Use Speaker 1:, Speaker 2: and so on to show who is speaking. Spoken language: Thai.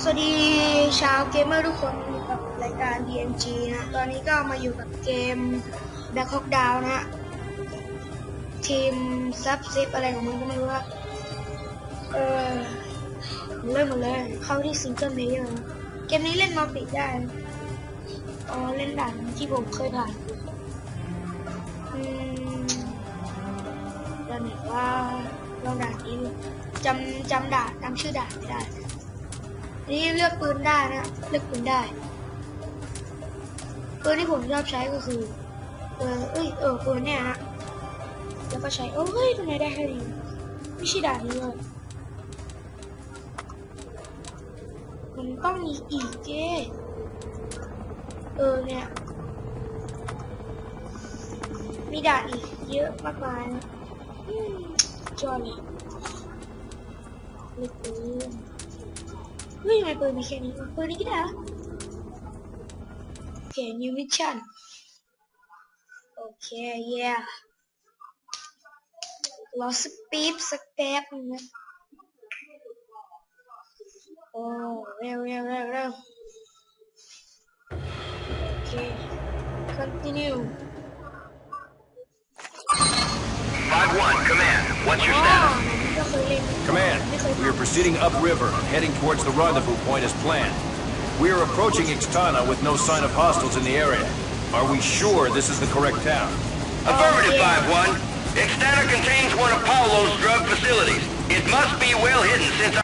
Speaker 1: สวัสดีชาวเกมเมอร์ทุกคนอยู่กับรายการ DNG นะ ตอนนี้ก็มาอยู่กับเกม Black Hawk Down นะ ทีมซับซิปอะไรของมันก็ไม่รู้อะเออเริ่มหมดเลย เข้าที่ซิงเกิลเพลเยอร์เกมนี้เล่นมัลติได้ อ๋อ เล่นด่านที่ผมเคยผ่านอืมด่านไหนว่าลองด่านนี้จำจำด่านจำชื่อด่านไม่ได้ นี่เลือกปืนได้นะเลือกปืนได้ปืนที่ผมชอบใช้ก็คือเออเอ้ยเออปืนเนี่ยฮะแล้วก็ใช้โอ้ยทำไมได้แค่นี้ไม่ใช่ด่านนี้เลยมันต้องมีอีกเจ้เออเนี่ยมีด่านอีกเยอะมากมายนะอืมจอเลยมีปืนเฮ้ยปืน Uy, may permit ka nito. Permit kita ah. Okay, new mission. Okay, yeah. Lots of peeps, a pep. Oh, where, where, where, where? Okay, continue.
Speaker 2: 5-1, command. What's your
Speaker 1: oh,
Speaker 2: status?
Speaker 3: Command, we are proceeding upriver, and heading towards the rendezvous point as planned. We are approaching Ixtana with no sign of hostiles in the area. Are we sure this is the correct town?
Speaker 2: Affirmative, 5-1. Ixtana contains one of Paulo's drug facilities. It must be well hidden since